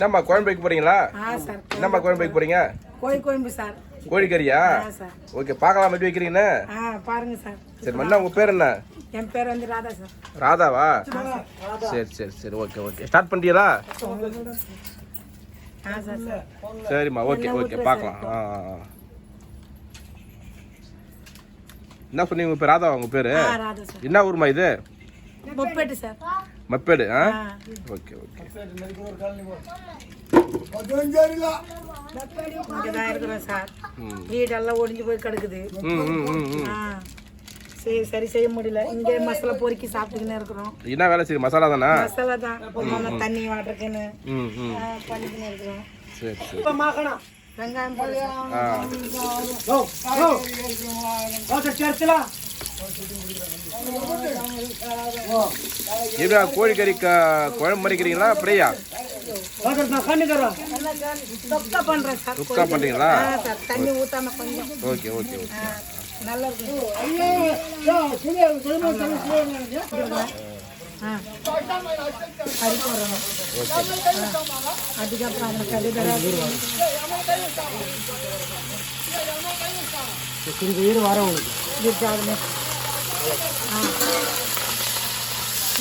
என்னம்மா குழம்பு வைக்க போறீங்களா என்னம்மா குழம்பு வைக்க போறீங்க? கோழி குழம்பு சார். கோழிக்கறியா? ஓகே பார்க்கலாம் எப்படி வைக்கிறீங்கன்னு? பாருங்க சார். சரி மன்னா உங்க பேர் என்ன? என் பேர் வந்து ராதா சார். ராதாவா? சரி. சரி சரி ஓகே ஓகே. ஸ்டார்ட் பண்ணிட்டீங்களா சரிம்மா ஓகே ஓகே பார்க்கலாம். என்ன சொன்னீங்க உங்கள் பேர்? ராதாவா உங்கள் பேர்? என்ன ஊர்மா இது? மப்பேடு ஆ ஆ ஓகே ஓகே இங்கே தான் இருக்கிறோம் சார். வீடெல்லாம் ஒடிஞ்சு போய் கிடக்குது. சரி சரி செய்ய முடியல. இங்கே மசாலா பொறுக்கி சாப்பிட்டுக்கின்னு இருக்கிறோம். என்ன வேலை செய்யுது? மசாலா தானா? மசாலா தான். தண்ணி ம் பண்ணிக்கின்னு இருக்கிறோம். சரி சரி. வெங்காயம் போடுங்க இதா கோழிக்கறிக்கா கோழிக்கறி குழம்பு மறிக்கிறீங்களா அப்படியா பண்ணுறேன் சுக்கா பண்ணுறீங்களா தண்ணி ஊற்றாம ஓகே ஓகே ஓகே. நல்லா அதுக்கப்புறம் அவங்க கறி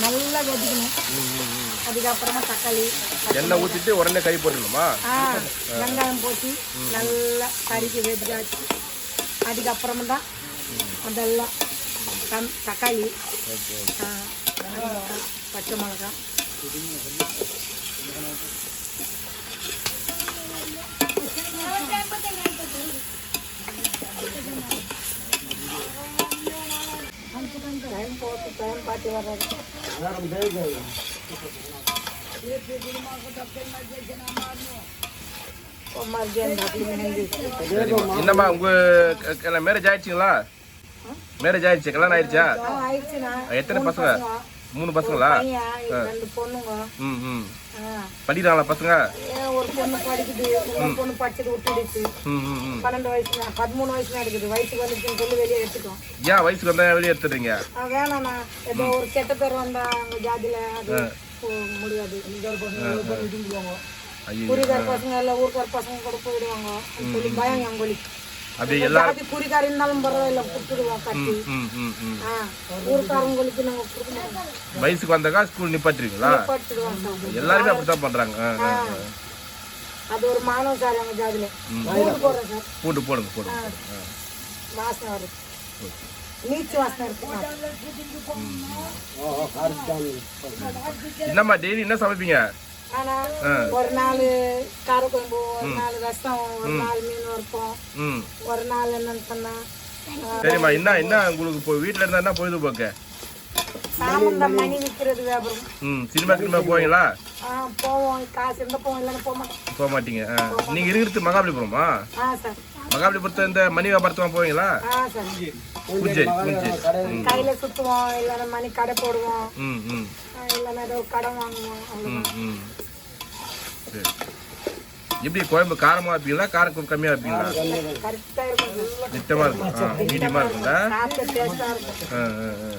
நல்லா வெட்டிக்கணும் அதுக்கப்புறமா தக்காளி எண்ணெய் ஊற்றிட்டு உடனே கறி போட்டுடணுமா? ஆ வெங்காயம் போட்டு நல்லா கறிக்கு வெட்டிக்காச்சு அதுக்கப்புறமா தான் அதெல்லாம் தம் தக்காளி பச்சை மிளகா டைம் போட்டு டைம் பார்த்து வர்றது என்னம்மா உங்க மேரேஜ் ஆயிடுச்சுங்களா? மேரேஜ் ஆயிடுச்சு கல்யாணம் ஆயிடுச்சா? எத்தனை பசங்க. மூணு பசங்களா? ரெண்டு பொண்ணுங்க. ம் ம். படிக்கிறாங்களா பசங்க? ஒரு பொண்ணு படிக்குது ஒரு பொண்ணு படிச்சது விட்டுடுச்சு பன்னெண்டு வயசு பதிமூணு வயசு இருக்குது. வயசுக்கு வந்துச்சுன்னு சொல்லி வெளியே எடுத்துட்டோம். ஏன் வயசுக்கு வந்தா வெளியே எடுத்துடுறீங்க? ஆ, வேணாண்ணா. ஏதோ ஒரு கெட்ட பேர் வந்தா அவங்க ஜாதியில அது முடியாது. குறிகார பசங்க இல்ல ஊருக்கார பசங்க கூட போயிடுவாங்க. சொல்லி பயம் எங்களுக்கு அப்படி எல்லாரும் ஜாதி குறிகார இருந்தாலும் பரவாயில்ல கொடுத்துடுவோம் கட்டி. ம் ம் ம் ஆ ஊருக்காரங்களுக்கு நாங்க கொடுக்க மாட்டோம் வயசுக்கு வந்தாக்கா ஸ்கூல் நிப்பாட்டுறீங்களா எல்லாருமே அப்படித்தான் பண்றாங்க. அது ஒரு மாணவன் சார் எங்க ஜாதியில. பூண்டு போடுங்க போடுங்க. வாசனை வருது நீச்சு வாசனை இருக்கு. என்னம்மா டெய்லி என்ன சமைப்பீங்க? ஆனா ஒரு நாள் காரக்குழம்பு ஒரு நாள் ரசம் ஒரு நாள் மீன் வறுப்போம். ஒரு நாள் என்னன்னு சொன்னா சரிம்மா என்ன என்ன உங்களுக்கு இப்போ வீட்டில் இருந்தா என்ன பொழுதுபோக்கு மணி விற்கிறது வியாபாரம். ம் சினிமா சினிமா போவீங்களா? போவோம். காசு இருந்தா போவோம் இல்லைன்னா போக மாட்டோம். போக மாட்டீங்க ஆ. நீங்க இருக்கிறது மகாபலிபுரமா? ஆ சார். மகாபலிபுரத்து இந்த மணி வியாபாரத்துமா போவீங்களா? பூஜை பூஜை கையில சுத்துவோம் இல்லைன்னா மணி கடை போடுவோம். ம் ம். இல்லைன்னா ஏதோ கடன் வாங்குவோம் அவ்வளவுதான். ம் ம். சரி. எப்படி குழம்பு காரமாக வைப்பீங்களா காரம் கம்மியாக வைப்பீங்களா? சார் திட்டமாக இருக்கும். ஆ மீடியமாக இருக்குங்களா? சாப்பிட்ட டேஸ்டா இருக்கும். ஆ ஆ.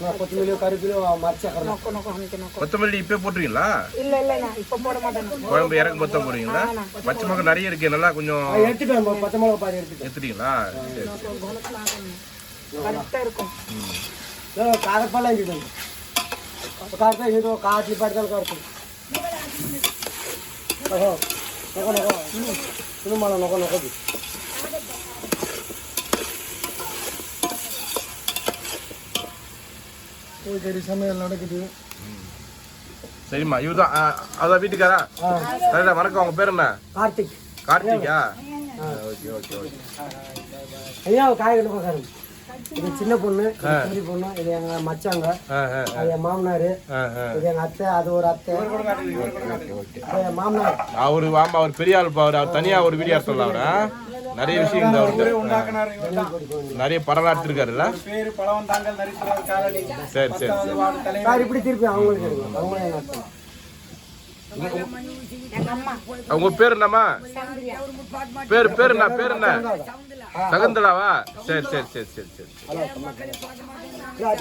கொத்தமல்லி கருவேப்பிலி மறைச்சக்கறேன் நொக்க கொத்தமல்லி இப்போ போட்டுறீங்களா இல்ல இல்ல நான் இப்போ போட மாட்டேன். போடுறீங்களா பச்சை மிளகா நிறைய இருக்கு நல்லா கொஞ்சம் எடுத்துட்டேன் பச்சை மிளகா பாதி எடுத்துட்டேன். எடுத்துட்டீங்களா? கரெக்டாக இருக்கும். காரப்பெல்லாம் இருக்குது காரத்தை ஏதோ காட்டி படுத்தாலும் காரப்பம் ஓஹோ நொக்க நொக்க. இன்னும் நொக்க கோழிக்கறி சமையல் நடக்குது. சரிம்மா இவர் தான் அதான் வீட்டுக்காரா? சரிடா வணக்கம். உங்க பேர் என்ன? Karthik. Karthika? Okay okay okay. ஐயா காய்கறி உட்காருங்க இது சின்ன பொண்ணு பெரிய பொண்ணு இது எங்க மச்சாங்க. அது என் மாமனாரு. இது எங்க அத்தை அது ஒரு அத்தை. மாமனார். அவரு வாமா அவர் பெரிய ஆள் அவர் தனியா ஒரு வீடியோ சொல்லலாம் அவரா நிறைய விஷயம் இந்த அவருக்கு. நிறைய படம் எடுத்திருக்காருல்ல? பேரு பழவன் தாங்கள் காலனி சரி சரி சார். இப்படி திருப்பி அவங்களுக்கு. உங்க பேர் என்னம்மா? பேர் பேர் என்ன பேர் என்ன? சகுந்தலாவா? சரி சரி சரி சரி சரி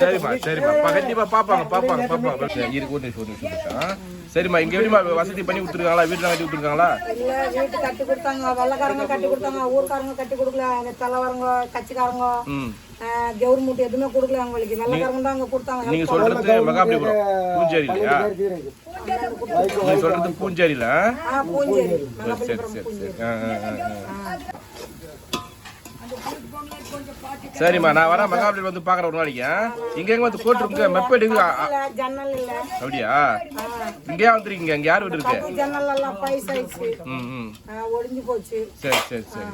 சரிம்மா சரிம்மா. பா- கண்டிப்பா பாப்பாங்க பாப்பாங்க. பாப்பாங்க இருக்கு ஒரு நிமிஷம் ஒரு நிமிஷம் ஒரு நிமிஷம். சரிம்மா இங்க எப்படிமா வசதி பண்ணி கொடுத்துருக்காங்களா? வீட்டுல கட்டி கொடுத்துருக்காங்களா? இல்ல வீட்டு கட்டி கொடுத்தாங்க வெள்ளக்காரங்க கட்டி கொடுத்தாங்க ஊர்க்காரங்க கட்டி கொடுக்கல அந்த தலைவரங்க கட்சிக்காரங்க கவர்மெண்ட் எதுவுமே கொடுக்கல அவங்களுக்கு. வெள்ளக்காரங்க தான் அங்க கொடுத்தாங்க. நீங்க சொல்றது மகாபலிபுரம் பூஞ்சேரி இல்லையா பேர் தீர இருக்கு. நீங்க சொல்றது பூஞ்சேரியில ஆ? பூஞ்சேரி. சரி சரி. சரிம்மா நான் வரேன். மகாபலி வந்து பாக்குறேன் ஒரு நாளைக்கு? இங்க எங்க வந்து கோட் இருக்கு மெப்பேடு ஜன்னல் இல்ல அப்படியா? இங்கேயா வந்துருக்கீங்க? இங்க யார் வீடு இருக்கு? கதவு ஜன்னல் எல்லாம் பைசாயிடுச்சு. ம் ம். ஆ, ஒடிஞ்சு போச்சு. சரி சரி சரி.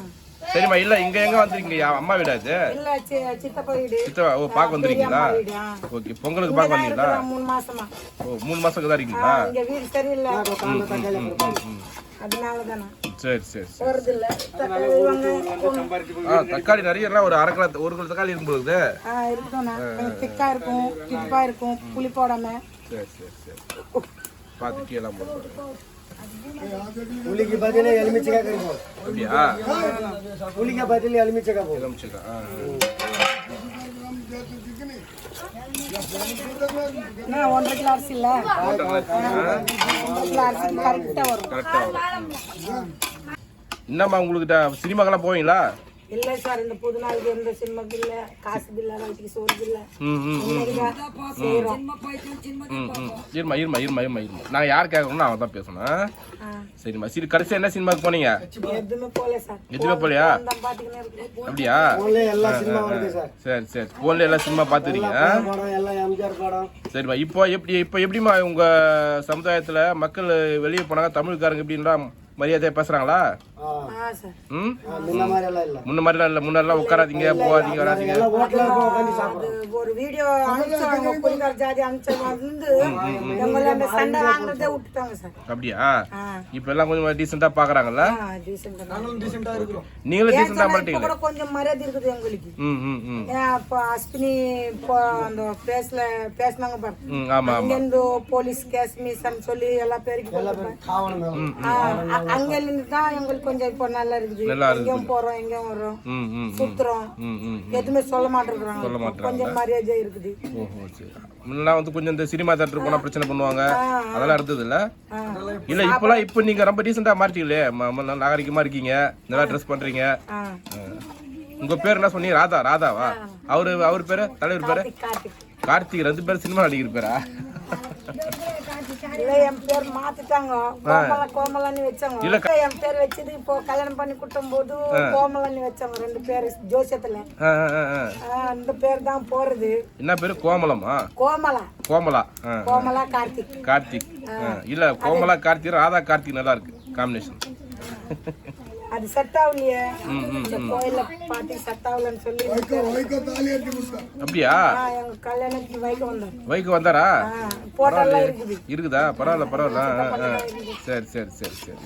சரிம்மா இல்ல இங்க எங்க வந்திருக்கீங்க? அம்மா வீடா இது? சித்தப்பா வீடு. ஓ பார்க்க வந்திருக்கீங்களா. ஓகே பொங்கலுக்கு பார்க்க இங்கதான் வந்தீங்களா? மூணு மாசமா. ஓ மூணு மாசத்துக்கு தான் இருக்கீங்களா? இங்க வீடு சரியில்லை. அதனால தானே சரி சரி. சரி போறது இல்ல தக்காளி வாங்க ஆ தக்காளி நிறைய எல்லாம் ஒரு அரை கிலோ ஒரு கிலோ தக்காளி இருக்கும் ஆ இருக்கும்ண்ணா. திக்கா இருக்கும் திப்பா இருக்கும் புளி போடாம. சரி சரி சரி. பார்த்து கீழே போட்டு புளிக்கு பதிலா எலுமிச்சைக்காய் கிடைக்கும். அப்படியா? புளிக்கு பதிலா எலுமிச்சைக்காய் போடும். எலுமிச்சைக்கா, ஆ ஆ. என்ன ஒன்றரை கிலோ அரிசி இல்ல? அரிசி கரெக்டா வரும். என்னம்மா உங்களுக்கு சினிமாக்கெல்லாம் போவீங்களா? இல்ல சார் இந்த புது நாளுக்கு எந்த சினிமாக்கு இல்ல காசு பில்ல வயிற்றுக்கு சோறு இல்ல ம் ம் செய்யறோம் ம் ம். இருமா இருமா இருமா இருமா இருமா. நான் யார் கேட்கணும்னு அவன் தான் பேசணும் சரிம்மா. சரி கடைசியா என்ன சினிமாக்கு போனீங்க? எதுவுமே போல சார். எதுவுமே போலையா அப்படியா? சார். சரி சரி. போன்ல எல்லாம் சினிமா பார்த்துறீங்க படம் எல்லாம் எம்ஜிஆர் படம். சரிம்மா. இப்போ எப்படி இப்போ எப்படிம்மா உங்க சமுதாயத்துல மக்கள் வெளியே போனாங்க தமிழ்காரங்க எப்படின்னா மரியாதையா பேசுறாங்களா? ஆ, ஆ சார். ம்? முன்ன மாதிரி இல்ல. முன்ன மாதிரிலாம் இல்லை. முன்னெல்லாம் உட்காராதீங்க போகாதீங்க வராதீங்க. ஒரு வீடியோ அனுப்பிச்சாங்க புலிகார் ஜாதி அனுப்பிச்சவங்க வந்து எங்களை அந்த சண்டை வாங்குறதே விட்டுட்டாங்க சார். அப்படியா? இப்போ எல்லாம் கொஞ்சம் டீசெண்டா பாக்குறாங்கல்ல? நீங்களும் டீசெண்டா இப்ப மாட்டீங்க கூட கொஞ்சம் மரியாதை இருக்குது எங்களுக்கு. ம் ம் ம். அப்போ அஸ்வினி இப்போ அந்த பேசல பேசினாங்க பாரு. ம் ஆமா ஆமா. போலீஸ் கேஸ் மிஸ்ன்னு சொல்லி எல்லா பேருக்கு போட்டிருப்பேன். காவலம் மேல. ஆ, அ- அங்கிருந்து தான் எங்களுக்கு கொஞ்சம் இப்போ நல்லா இருக்குது. எங்கேயும் போறோம் எங்கேயும் வரோம் சுத்துறோம். எதுவுமே சொல்ல மாட்டேங்கிறாங்க. கொஞ்சம் மரியாதை இருக்குது. முன்னெல்லாம் வந்து கொஞ்சம் இந்த சினிமா தேட்டர் போனா பிரச்சனை பண்ணுவாங்க. அதெல்லாம் இருந்தது இல்ல. இல்ல இப்பெல்லாம் இப்போ நீங்க ரொம்ப டீசெண்டா மாறிட்டீங்களே. நாகரிகமா இருக்கீங்க. நல்லா ட்ரெஸ் பண்றீங்க. உங்க பேர் என்ன சொன்னீங்க? ராதா ராதாவா? அவரு அவர் பேரு? தலைவர் பேரு? கார்த்திக். ரெண்டு பேரும் சினிமா நடிகர் பேரா? இல்ல என் பேர் மாத்திட்டாங்க. கோமலா கோமலான்னு வச்சாங்க. என் பேர் வச்சது இப்போ கல்யாணம் பண்ணி கூட்டும் போது கோமலான்னு வச்சாங்க ரெண்டு பேர் ஜோசியத்துல. அந்த பேர் தான் போறது. என்ன பேரு? கோமலமா கோமலா கோமலா. கோமலா கார்த்திக். கார்த்திக். இல்ல கோமலா கார்த்திக் ராதா கார்த்திக் நல்லா இருக்கு. காம்பினேஷன் அது செட் ஆகலையே இந்த கோயில்ல பாட்டி செட் ஆகலன்னு சொல்லி அப்படியா? எங்க கல்யாணத்துக்கு வைக்க வந்தோம் வைக்கு வந்தாரா? போட்டோலாம் இருக்குது. இருக்குதா? பரவாயில்ல பரவாயில்ல. ஆ, ஆ. சரி சரி சரி சரி.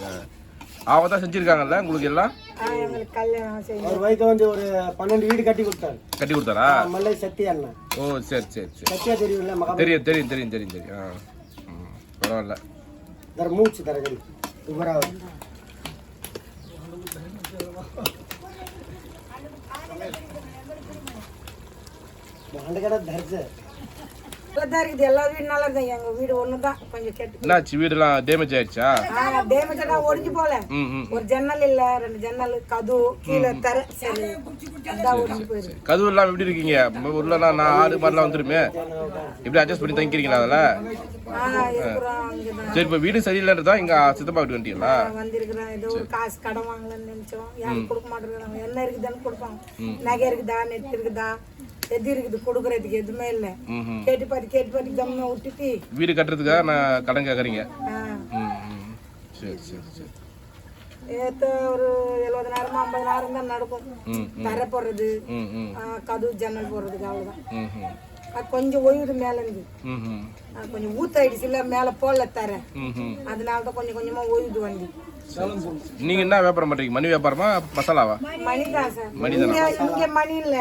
அவங்க தான் செஞ்சிருக்காங்கல்ல உங்களுக்கு எல்லாம்? அவர் வயித்துல வந்து ஒரு பன்னெண்டு வீடு கட்டி கொடுத்தாரு. கட்டி கொடுத்தாரா? மல்லை சத்தி அண்ணன். ஓ சரி சரி சரி. சத்தியா தெரியும்ல தெரியும் தெரியும் தெரியும் தெரியும் தெரியும். பரவாயில்ல. தர மூச்சு தரகடி இவராவது கடை தரிசு நல்லா தான் இருக்குது. எல்லா வீடு நல்லா எங்க வீடு ஒண்ணு தான் கொஞ்சம் கெட்டு என்னாச்சு? வீடெல்லாம் டேமேஜ் ஆயிடுச்சா? டேமேஜ் எல்லாம் ஒடிஞ்சு போல. ஒரு ஜன்னல் இல்ல ரெண்டு ஜன்னல் கது கீழே தர. சரி. அதான் ஒடிஞ்சு போயிருக்கு. கதவு எல்லாம் எப்படி இருக்கீங்க? உள்ளலாம் நான் ஆடு மாதிரிலாம் வந்துருமே. எப்படி அட்ஜஸ்ட் பண்ணி தங்கிக்கிறீங்களா அதில்? சரி இப்போ வீடு சரியில்லைன்றதா இங்க சித்தப்பா வீட்டு வந்துட்டீங்களா ஏதோ ஒரு காசு கடன் வாங்கலன்னு நினைச்சோம். யாரும் கொடுக்க மாட்டேங்கிறாங்க? என்ன இருக்குதான்னு கொடுப்பாங்க நகை இருக்குதா? நெட் இருக்குதா? எது இருக்குது? கொடுக்கறதுக்கு எதுவுமே இல்ல. கேட்டு பாரு கேட்டு பாரு கம்மியா விட்டுட்டு. வீடு கட்டுறதுக்காக நான் கடன் கேட்குறீங்க சரி சரி சரி. ஏத்த ஒரு எழுபதனாயிரமா ஐம்பதனாயிரம் தான் நடக்கும் தர போடுறது. கதவு ஜன்னல் போடுறதுக்கு அது கொஞ்சம் ஓய்வுது மேல இருந்து கொஞ்சம் ஊத்தாயிடுச்சு இல்ல மேல போடல தர. அதனால தான் கொஞ்சம் கொஞ்சமா ஓய்வுது வண்டி நீங்க என்ன வியாபாரம் பண்றீங்க? மணி வியாபாரமா மசாலாவா? மணி தான்? இங்க இங்க மணி இல்ல.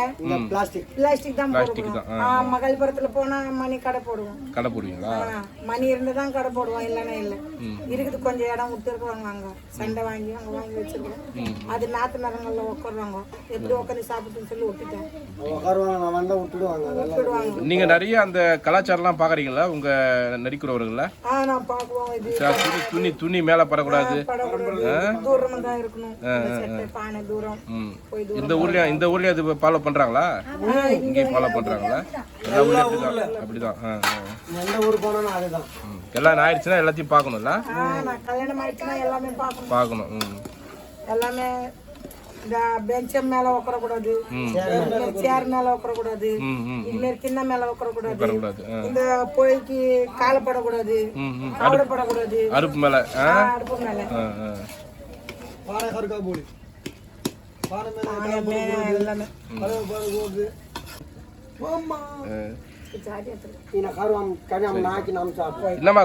பிளாஸ்டிக். பிளாஸ்டிக் தான் போடுவோம். தான், ஆ, மகள்புரத்துல போனா மணி கடை போடுவோம். கடை போடுவீங்களா? மணி இருந்து தான் கடை போடுவோம் இல்லைன்னா இல்ல. இருக்குது கொஞ்சம் இடம் விட்டுருக்குறாங்க அங்க. சண்டை வாங்கி அங்க வாங்கி வச்சிருக்கோம். அது நாத்து மரங்கள்ல உட்காருவாங்க எப்படி உட்காந்து சாப்பிட்டுன்னு சொல்லி விட்டுட்டேன் உட்காருவாங்க நான் வந்தா விட்டுடுவாங்க நீங்க நிறைய அந்த கலாச்சாரம்லாம் பாக்குறீங்களா? உங்க நடிக்கிறவர்கள ஆ நான் பாக்குவோம் இது துணி துணி துணி மேல படக்கூடாது. தூரமா தான் இருக்கணும். இந்த சட்டை பானை தூரம். ம். போய் தூரம் இந்த ஊர்லயும் இந்த ஊர்லயும் அது ஃபாலோ பண்றாங்களா? இங்கே ஃபாலோ பண்றாங்களா? எல்லா ஊர்லயும் அப்படிதான் அப்படிதான். ஆ, ஆ. எந்த ஊர் போனாலும் அதுதான். ம். கல்யாணம் ஆயிடுச்சுன்னா எல்லாத்தையும் பார்க்கணும்ல? கல்யாணம் ஆயிடுச்சுன்னா எல்லாமே பார்க்கணும். பார்க்கணும் ம். எல்லாமே ಬೆಂಚ್ ಮೇಲೆ ಒಕ್ಕರಕೂಡದು ಚೇರ್ ಮೇಲೆ ಒಕ್ಕರಕೂಡದು ಇಲ್ಲಿ ಕಿನ್ನ ಮೇಲೆ ಒಕ್ಕರಕೂಡದು இந்த போய்க்கு கால படக்கூடாது. காவட படக்கூடாது. அருப்பு மேல அருப்பு மேல. பாறை கருக்கா போடு. பாறை மேல எல்லாமே.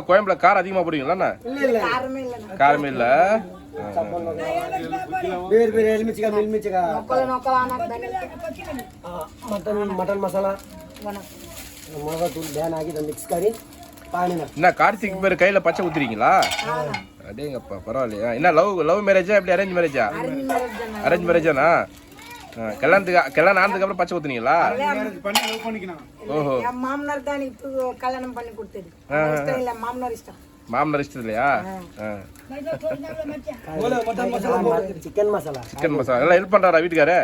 கோயம்புல காரம் அதிகமா போடுவீங்களா காரமே இல்ல. ಬೇರೆ ಬೇರೆ ಎಲ್ಮಿಚ್ಚಿಗ ಮಿಲ್ಮಿಚ್ಚಿಗ ಮಟನ್ ಮಟನ್ ಮಸಾಲ மிளகா என்ன கார்த்திக் பேர் கையில பச்சை ஊத்துறீங்களா? அடேங்கப்பா பரவாயில்லையா? என்ன லவ் லவ் மேரேஜா எப்படி அரேஞ்ச் மேரேஜா அரேஞ்ச் மேரேஜானா கல்யாணத்துக்கு கல்யாணம் ஆனதுக்கு பச்சை ஊத்துனீங்களா? ஓஹோ. மாமனார் மாமனார் இஷ்டம் இல்லையா சிக்கன் மசாலா சிக்கன் மசாலா எல்லாம் ஹெல்ப் பண்ணுறாரா வீட்டுக்காரு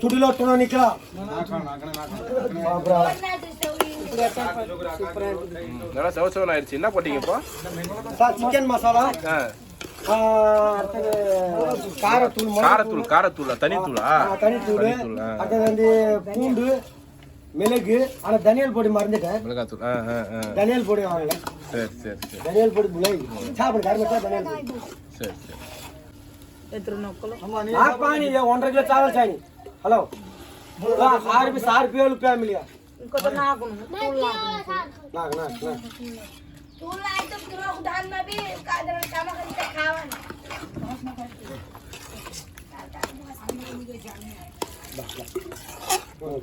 చుడిలో నిక్కడా சவசவன் ஆயிடுச்சு என்ன போட்டீங்க இப்போ சிக்கன் மசாலா ஆ, கார தூள் காரத்தூள் காரத்தூளா தனித்தூளா தனித்தூள் தனித்தூள் ஆ அது வந்து பூண்டு மிளகு ஆனா தனியால் பொடி மறந்துட்டேன் மிளகாத்தூள் ஆ ஆ ஆ தனியால் பொடி வாங்கல சரி சரி சரி தனியால் பொடி மிளகு சாப்பிடு கருமத்தா தனியால் பொடி சரி சரி ఎదురు నొక్కలు నాకు పాని ఇక ఒంటరి కిలో చావాలి చాయని హలో ఆరు పీస్ ఆరు పేలు ఫ్యామిలీ ఇంకొక నాకు పూలు నాకు నాకు Tulah itu kira aku dah nabi, kak ada sama kan kita kawan. Bahas. Oh,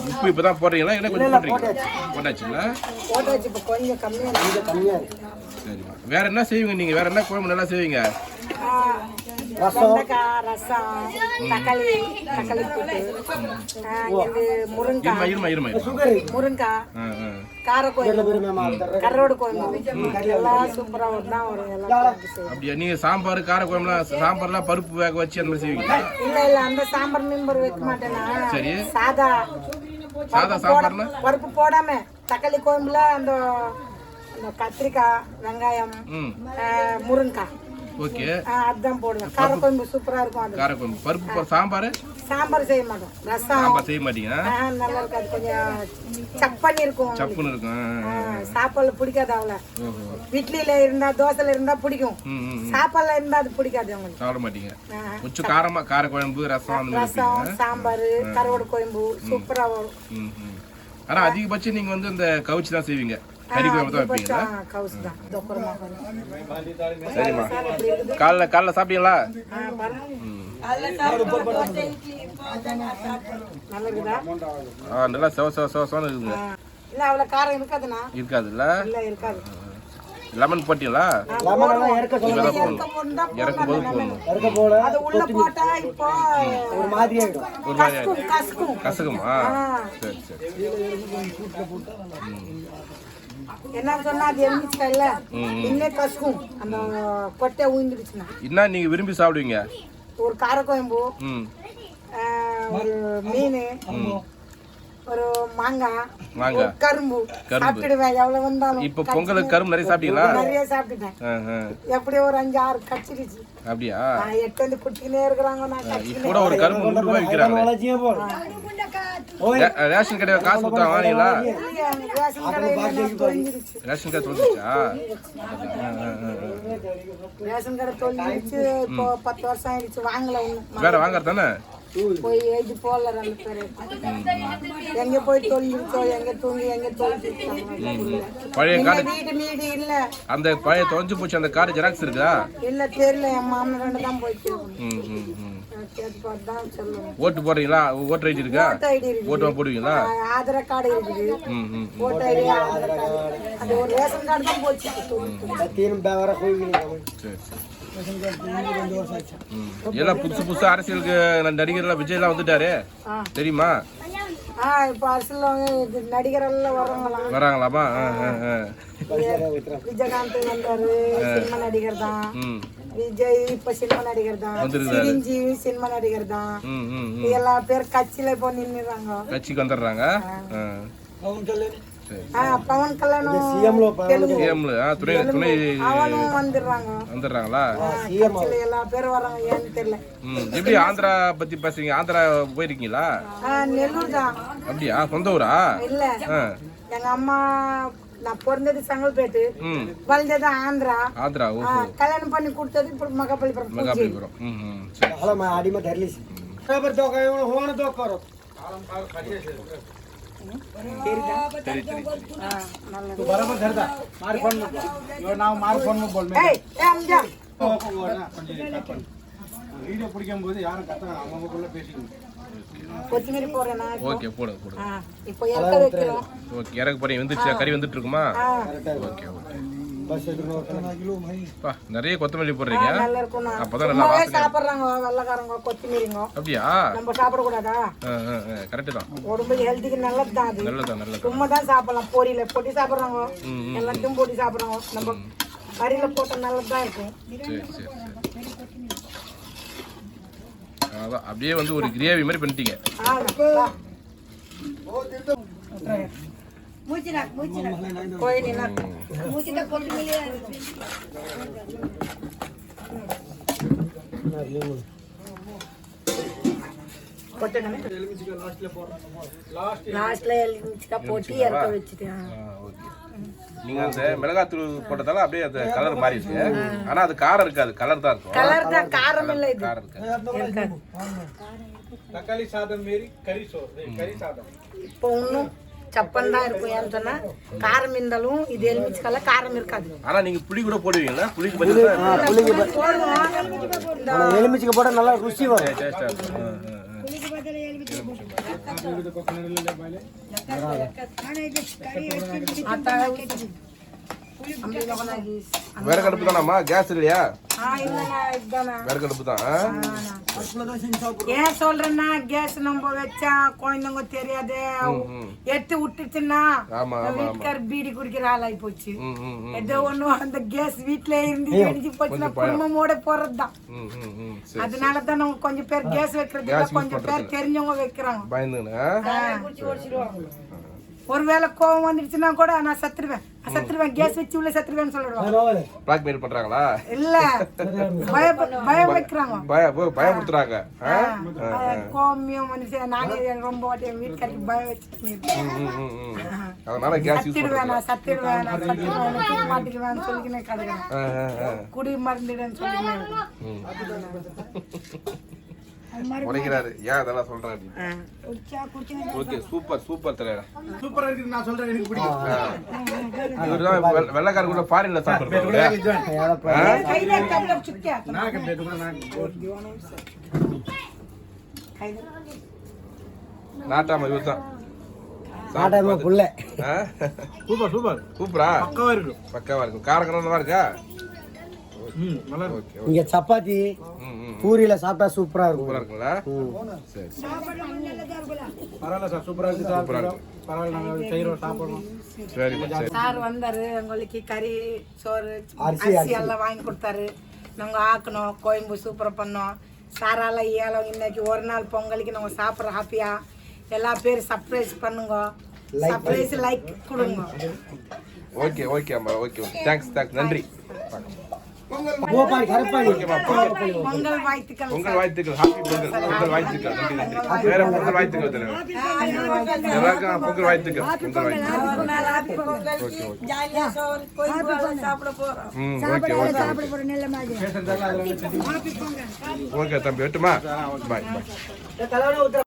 உப்பு இப்பதான் போடுறீங்களா? என்ன கொஞ்சம் போடுறீங்களா? போட்டாச்சுங்களா? போட்டாச்சு இப்போ கொஞ்சம் கம்மியாக கொஞ்சம் சரிம்மா. வேற என்ன செய்வீங்க நீங்க? வேற என்ன குழம்பு நல்லா செய்வீங்க? வெண்டைக்காய் ரசம் தக்காளி தக்காளி இது முருங்காய் முருங்காய் காரக்கோயில் கரோடு கோயம்பு எல்லாம் தான் எல்லாம் செய்வோம். அப்படியா? நீங்க சாம்பார் கார குழம்புலாம் சாம்பார்லாம் பருப்பு வேக வச்சு அந்த மாதிரி செய்வீங்களா? இல்ல இல்ல அந்த சாம்பார் மீம்பர் வைக்க மாட்டேனா சரி. சாதா. சாதா சாம்பார்னா? பருப்பு போடாம தக்காளி குழம்புல அந்த கத்திரிக்காய் வெங்காயம் ம். ஆ, முருங்காய் ஓகே. ஆ, அதுதான் போடுவேன் காரக்குழம்பு சூப்பரா இருக்கும் அது. கார குழம்பு பருப்பு சாம்பார்? சாம்பார் செய்ய மாட்டோம். ரசம். சாம்பார் செய்ய மாட்டீங்க நல்லா இருக்கு அது கொஞ்சம் சப்பனி இருக்கும் சப்புன்னு இருக்கும். சாப்பாடு பிடிக்காது அவளை. இட்லியில இருந்தா தோசையில இருந்தா பிடிக்கும். சாப்பாடுல இருந்தா அது பிடிக்காது அவங்களுக்கு. சாப்பிட மாட்டீங்க. கொஞ்சம் காரமா கார குழம்பு ரசம் ரசம் சாம்பார் கருவாடு குழம்பு சூப்பரா வரும். ஆனா அதிகபட்சம் நீங்க வந்து இந்த கவுச்சி தான் செய்வீங்க. சரிம்மா. காலைல காலைல சாப்பிட்டீங்களா? ஆ நல்லா செவ செவ செவ செவன்னு இருக்குங்க. ஆ. இல்ல அவ்வளவு காரம் இருக்காதுண்ணா. இருக்காதுல்ல? இல்ல இருக்காது. லெமன் போட்டீங்களா? இறக்க போது போடணும். அது உள்ள போட்டா இப்போ ஒரு மாதிரி ஆயிடும். ஒரு மாதிரி கசக்கும் கசக்கும். கசகுமா ஆ. சரி சரி. என்ன சொன்னா அது எலுமிச்சா இல்ல இன்னே கசக்கும். அந்த கொட்டை ஊந்துடுச்சுன்னா என்ன நீங்க விரும்பி சாப்பிடுவீங்க? ஒரு காரக்குழம்பு ம். ஆ, ஒரு மீன் ஒரு மாங்காய் மாங்காய். கரும்பு. சாப்பிட்டுடுவேன் எவ்வளவு வந்தாலும். இப்போ பொங்கலுக்கு கரும்பு நிறைய சாப்பிட்டீங்களா? நிறைய சாப்பிட்டுட்டேன். எப்படியோ ஒரு அஞ்சு ஆறு கச்சிடுச்சு அப்படியா? நான் எட்டு வந்து குட்டிக்கினே இருக்கிறாங்க நான் கூட ஒரு கரும்பு நூறு ரூபாய் விற்கிறாங்க. ரேஷன் கடையில் காசு கொடுத்தா வாங்கினீங்களா இல்லையா, ரேஷன் கடை சொல்லிச்சா ரேஷன் கடை தொலைஞ்சிருச்சு இப்போ பத்து வருஷம் ஆயிடுச்சு வாங்கல. வேற வாங்குறது தானே? போய் எழுதி போடல ரெண்டு பேரு எங்க போய் தொலைஞ்சிருச்சோ எங்க தூங்கி எங்க பழைய கார்டு வீடு மீடு இல்ல. அந்த பழைய தொலைஞ்சு போச்சு அந்த கார்டு ஜெராக்ஸ் இருக்கா இல்ல தெரியல. என் மாமன் ரெண்டு தான் போயிட்டு ஓட்டு போடுறீங்களா? ஓட்டர் ஐடி இருக்கா? ஓட்டு போடுவீங்களா? ஆதார் கார்டு இருக்குது. ம் ம் ஓட்டு ஐடி ஆதார் கார்டு. அது ஒரு ரேஷன் கார்டு தான் போச்சு. சரி சரி. எல்லாம் புதுசு புதுசு அரசியலுக்கு நடிகர்லாம் விஜய்லாம் வந்துட்டாரு. தெரியுமா? ஆ இப்போ அரசியல் வந்து நடிகர் எல்லாம் வர்றாங்களாம்? வராங்களாமா ஆ, ஆ, ஆ. விஜயகாந்த் வந்தாரு சினிமா நடிகர் தான். விஜய் இப்ப சினிமா நடிகர் தான். சிரஞ்சீவி சினிமா நடிகர் தான். எல்லா பேர் கட்சியில இப்போ நின்னுறாங்க. கட்சிக்கு வந்துடுறாங்க. పవన్ కళ్యాణ్ సీఎంలు துணை துணை வந்துடுறாங்க. வந்துடுறாங்களா? ஆந்திரா பத்தி பேசுறீங்க? ஆந்திரா போயிருக்கீங்களா? நெல்லூர் தான். அப்படியா? சொந்த அம்மா நான் பிறந்தது சங்கல்பேட்டு. வளர்ந்தது ஆந்திரா. ஆந்திரா கல்யாணம் பண்ணி கொடுத்தது இப்போ மகாபலிபுரம் மகாபலிபுரம். அடிமை தரலிசி. ஹோன தோக்கறோம் बरोबर धरता मार फोन मग नाव मार ஓகே போடு போடு ஓகே இறக்க போறேன் வந்துச்சு கறி வந்துட்டு இருக்குமா? Okay okay. நிறைய கொத்தமல்லி போடுறீங்க. அப்பதான் நல்லா சாப்பிட்றாங்க வெள்ளைக்காரங்க கொத்தமல்லிங்க. அப்படியா? நம்ம சாப்பிடக்கூடாதா? கரெக்டு தான். உடம்பு ஹெல்த்துக்கு நல்லது தான் அது சும்மா தான் சாப்பிடலாம். பொரியில போட்டு சாப்பிட்றாங்க. எல்லாத்தையும் போட்டு சாப்பிட்றாங்க. நம்ம கறியில போட்ட நல்லது தான் இருக்கும். சரி சரி சரி. அதான் அப்படியே வந்து ஒரு கிரேவி மாதிரி பண்ணிட்டீங்க. ஆ, வா. போய் நின்னா கொட்டணும் லாஸ்ட்ல எலுமிச்சக்கா போட்டு இறக்க வச்சுட்டேன் ஓகே. நீங்க அந்த மிளகாத்தூள் போட்டதால அப்படியே அந்த கலர் மாறிடுச்சு. ஆனா அது காரம் இருக்காது கலர் தான் இருக்கும். கலர் தான் காரம் இல்லை இது. தக்காளி சாதம் மாரி கறி சோறு கறி சாதம். இப்போ இன்னும் சப்பன் தான் இருக்கும் ஏன்னு சொன்னா காரம் இருந்தாலும் இது எலுமிச்சக்கால காரம் இருக்காது. ஆனா நீங்க புளி கூட போடுவீங்களா புளி பதில் புளிக்கு போடுவோம். எலுமிச்சக்க போட நல்லா ருசி வரும். டேஸ்டா வேற கடுப்பு தானாமா கேஸ் இல்லையா? ஆ இல்லைண்ணா இதுதானா விறகு அடுப்பு தான்? ஏன் சொல்றேன்னா கேஸ் நம்ம வச்சா குழந்தைங்க தெரியாது. எட்டு விட்டுச்சுன்னா வீட்டுக்கார பீடி குடிக்கிற ஆளாகி போச்சு. ஏதோ ஒண்ணு அந்த கேஸ் வீட்ல இருந்து வெடிச்சு போச்சுன்னா குடும்பமோட போறதுதான். ம் ம் ம். சரி அதனால தான் நம்ம கொஞ்சம் பேர் கேஸ் வைக்கிறது கொஞ்சம் பேர் தெரிஞ்சவங்க வைக்கிறாங்க. ஒருவேளை கோவம் வந்துடுச்சுன்னா கூட நான் சத்துருவேன். சத்துருவேன். கேஸ் வச்சு உள்ள சத்துருவேன்னு சொல்லிடுவாங்க. பிளாக்மெயில் பண்றாங்களா? இல்ல. பய பயம் வைக்கிறாங்க பய போ- பயமுறுத்துறாங்க. ஆ? கோமியம் மனுஷன் நானே ரொம்ப வாட்டி என் வீட்டுக்காரருக்கு பயம் ம். அதனால கேஸ் பண்றாங்க. நான் சத்திடுவேன் நான் சத்திடுவேன் தூக்க மாட்டிக்குவேன் சொல்லிக்கினே கிடக்குறேன். குடி மருந்துடுன்னு சொல்லிக்கினேன் ம். உடைக்கிறாரு ஏன் அதெல்லாம் சொல்றாரு ஓகே சூப்பர் சூப்பர் தலைவர். சூப்பரா இருக்கு ஃபாரின்ல சாப்பிடுறாரு நாட்டாம இவர்தான். Super super. சூப்பரா? பக்கவா இருக்கும். பக்கவா இருக்கும். காரக்கரமா இருக்கா? இங்க சப்பாத்தி பூரியில சாப்பிட்டா சூப்பரா சூப்பரா இருக்கும் இருக்குங்களா சரி சரி. பரவாயில்ல சார் சூப்பரா இருக்கு சாப்பிடுறோம் பரவாயில்ல நாங்கள் செய்கிறோம் சாப்பிட்றோம் சரி சரி. சார் வந்தாரு உங்களுக்கு கறி சோறு அரிசி, எல்லாம் வாங்கி கொடுத்தாரு. நாங்க ஆக்கணும் கோயம்பு சூப்பரா பண்ணோம். சாரால ஏலம் இன்னைக்கு ஒரு நாள் பொங்கலுக்கு நாங்க சாப்பிட்றோம் ஹாப்பியா எல்லா பேரும் சர்ப்ரைஸ் பண்ணுங்க. சர்ப்ரைஸ் லைக் கொடுங்க. ஓகே ஓகே அம்மா ஓகே ஓகே. தேங்க்ஸ் தேங்க்ஸ் நன்றி. கோபால் கருப்பாணி பொங்கல் வாழ்த்துக்கள் வாழ்த்துக்கள் ஹாப்பி பொங்கல் பொங்கல் வாழ்த்துக்கள் நன்றி நன்றி வேற பொங்கல் வாழ்த்துக்கள் எல்லாருக்கும் பொங்கல் வாழ்த்துக்கள் பொங்கல் வாழ்த்துக்கள் ஓகே தம்பி வெட்டுமா பாய் பாய்